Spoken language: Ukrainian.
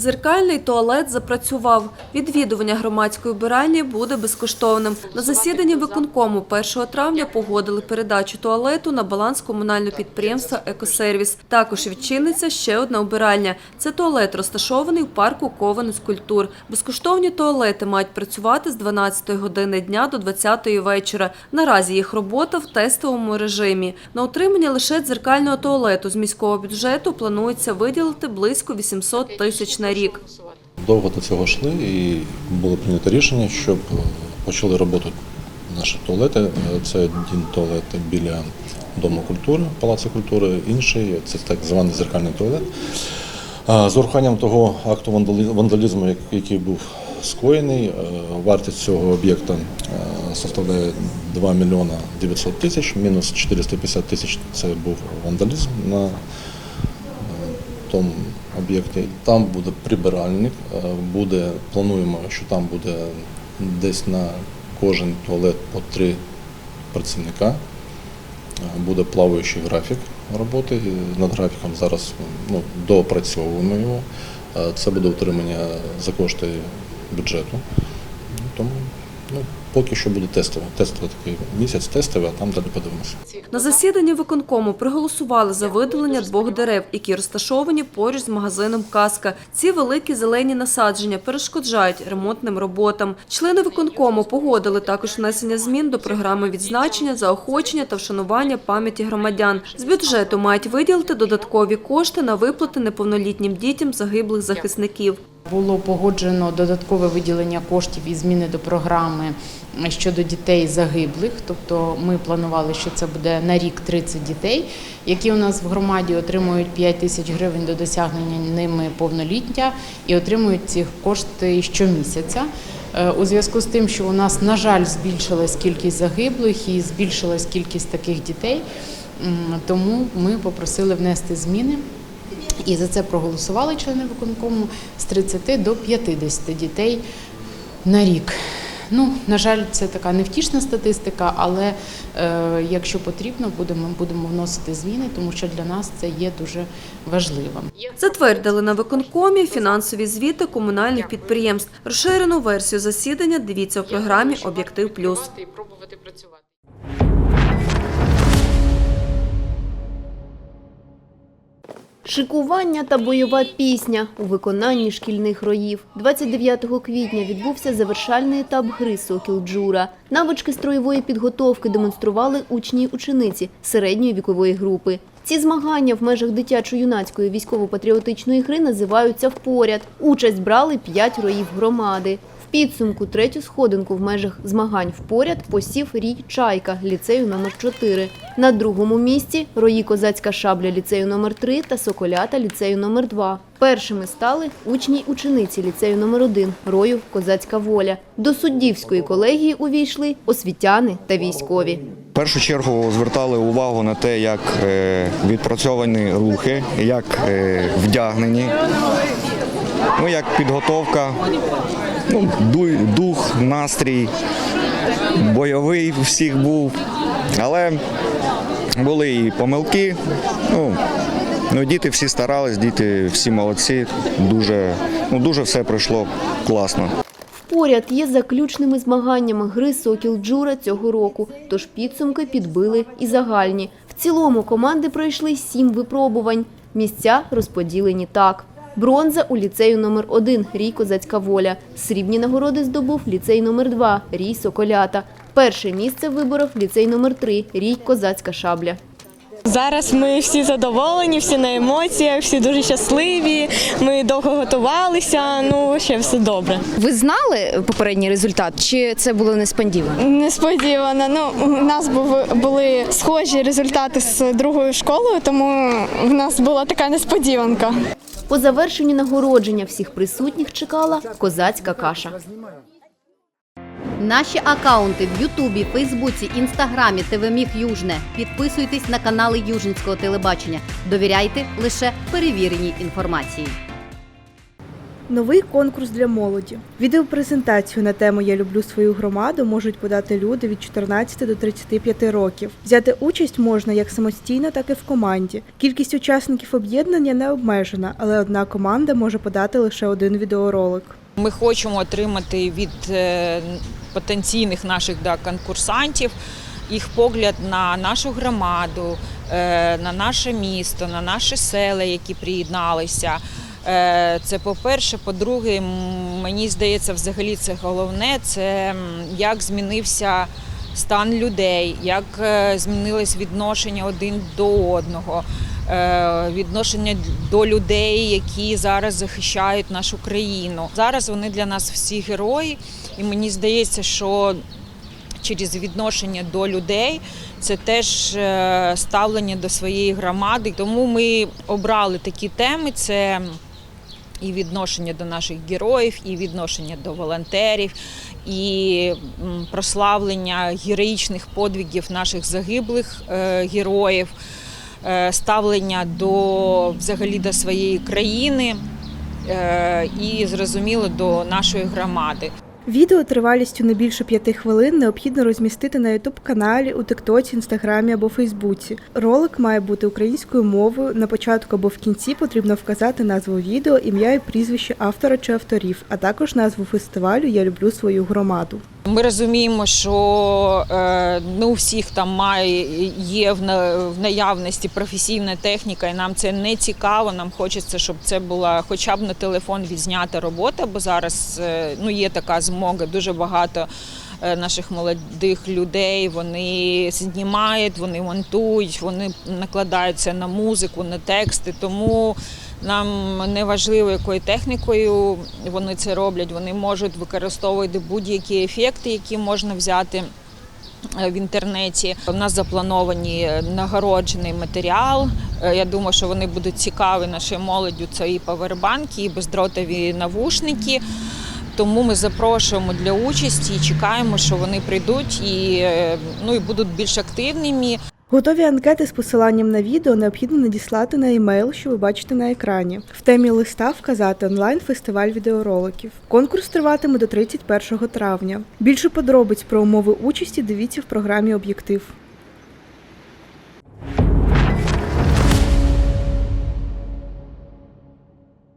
Дзеркальний туалет запрацював. Відвідування громадської вбиральні буде безкоштовним. На засіданні виконкому 1 травня погодили передачу туалету на баланс комунального підприємства «Екосервіс». Також відчиниться ще одна вбиральня. Це туалет, розташований в парку Кованець культур. Безкоштовні туалети мають працювати з 12 години дня до 20 вечора. Наразі їх робота в тестовому режимі. На утримання лише дзеркального туалету з міського бюджету планується виділити близько 800 тисяч на рік. Довго до цього йшли і було прийнято рішення, щоб е, почали роботу наші туалети. Е, Це один туалет біля Дому культури, Палацу культури, інший це так званий зеркальний туалет. З урахуванням того акту вандалізму, який був скоєний, е, вартість цього об'єкта составляє 2 мільйона 900 тисяч, мінус 450 тисяч це був вандалізм на тому об'єкті. Там буде прибиральник, е, буде, плануємо, що там буде десь на кожен туалет по три працівника. Е, Буде плаваючий графік роботи. Над графіком зараз ну, доопрацьовуємо його. Е, Це буде утримання за кошти бюджету. Поки що буде тестово. Тестовий такий місяць тестовий, а там далі подивимося. На засіданні виконкому проголосували за видалення двох дерев, які розташовані поруч з магазином Каска. Ці великі зелені насадження перешкоджають ремонтним роботам. Члени виконкому погодили також внесення змін до програми відзначення, заохочення та вшанування пам'яті громадян. З бюджету мають виділити додаткові кошти на виплати неповнолітнім дітям загиблих захисників. Було погоджено додаткове виділення коштів і зміни до програми щодо дітей загиблих. Тобто ми планували, що це буде на рік 30 дітей, які у нас в громаді отримують 5 тисяч гривень до досягнення ними повноліття і отримують ці кошти щомісяця. Е, У зв'язку з тим, що у нас, на жаль, збільшилась кількість загиблих і збільшилась кількість таких дітей, тому ми попросили внести зміни. І за це проголосували члени виконкому з 30 до 50 дітей на рік. Ну, на жаль, це така невтішна статистика, але е, якщо потрібно, будемо, будемо вносити зміни, тому що для нас це є дуже важливим. Затвердили на виконкомі фінансові звіти комунальних підприємств. Розширену версію засідання дивіться в програмі Об'єктив Плюс. Шикування та бойова пісня у виконанні шкільних роїв. 29 квітня відбувся завершальний етап гри «Сокіл Джура». Навички строєвої підготовки демонстрували учні й учениці середньої вікової групи. Ці змагання в межах дитячо-юнацької військово-патріотичної гри називаються «Впоряд». Участь брали п'ять роїв громади. Підсумку третю сходинку в межах змагань впоряд посів рій Чайка ліцею номер 4 На другому місці рої Козацька шабля ліцею номер 3 та Соколята ліцею номер 2 Першими стали учні учениці ліцею номер 1 рою Козацька воля. До суддівської колегії увійшли освітяни та військові. В першу чергу звертали увагу на те, як е, відпрацьовані рухи, як е, вдягнені, ну, як підготовка, дух, настрій, бойовий у всіх був. Але були і помилки. Ну, ну, діти всі старались, діти всі молодці. Дуже, ну, дуже все пройшло класно. Поряд є заключними змаганнями гри «Сокіл Джура» цього року, тож підсумки підбили і загальні. В цілому команди пройшли сім випробувань. Місця розподілені так. Бронза у ліцею номер 1 Рій Козацька воля. Срібні нагороди здобув ліцей номер 2 Рій Соколята. Перше місце в виборах ліцей номер 3 Рій Козацька шабля. Зараз ми всі задоволені, всі на емоціях, всі дуже щасливі. Ми довго готувалися. Ну ще все добре. Ви знали попередній результат, чи це було несподівано? Несподівано. Ну у нас був були схожі результати з другою школою, тому в нас була така несподіванка. По завершенні нагородження всіх присутніх чекала козацька каша. Наші акаунти в Ютубі, Фейсбуці, Інстаграмі, ТВ Міг Южне. Підписуйтесь на канали Южницького телебачення. Довіряйте лише перевіреній інформації. Новий конкурс для молоді. Відеопрезентацію на тему Я люблю свою громаду можуть подати люди від 14 до 35 років. Взяти участь можна як самостійно, так і в команді. Кількість учасників об'єднання не обмежена, але одна команда може подати лише один відеоролик. Ми хочемо отримати від е, потенційних наших да, конкурсантів їх погляд на нашу громаду, е, на наше місто, на наші села, які приєдналися. Е, Це по-перше. По-друге, мені здається, взагалі це головне це як змінився стан людей, як е, змінилось відношення один до одного, е, відношення до людей, які зараз захищають нашу країну. Зараз вони для нас всі герої, і мені здається, що через відношення до людей це теж ставлення до своєї громади. Тому ми обрали такі теми. Це і відношення до наших героїв, і відношення до волонтерів, і прославлення героїчних подвігів наших загиблих е, героїв, е, ставлення до взагалі до своєї країни е, і зрозуміло до нашої громади. Відео тривалістю не більше п'яти хвилин необхідно розмістити на ютуб каналі у Тиктоці, Інстаграмі або Фейсбуці. Ролик має бути українською мовою. На початку або в кінці потрібно вказати назву відео, ім'я і прізвище автора чи авторів, а також назву фестивалю Я люблю свою громаду. Ми розуміємо, що е, не у всіх там має є в на- в наявності професійна техніка, і нам це не цікаво. Нам хочеться, щоб це була хоча б на телефон відзнята робота, бо зараз е, ну є така змога. Дуже багато е, наших молодих людей вони знімають, вони монтують, вони накладаються на музику, на тексти. Тому нам не важливо, якою технікою вони це роблять. Вони можуть використовувати будь-які ефекти, які можна взяти. е, В інтернеті у нас заплановані нагороджений матеріал. Е, Я думаю, що вони будуть цікаві нашій молоді. Це і павербанки, і бездротові навушники. Тому ми запрошуємо для участі і чекаємо, що вони прийдуть і, е, ну, і будуть більш активними. Готові анкети з посиланням на відео необхідно надіслати на емейл, що ви бачите на екрані. В темі листа вказати онлайн фестиваль відеороликів. Конкурс триватиме до 31 травня. Більше подробиць про умови участі дивіться в програмі Об'єктив.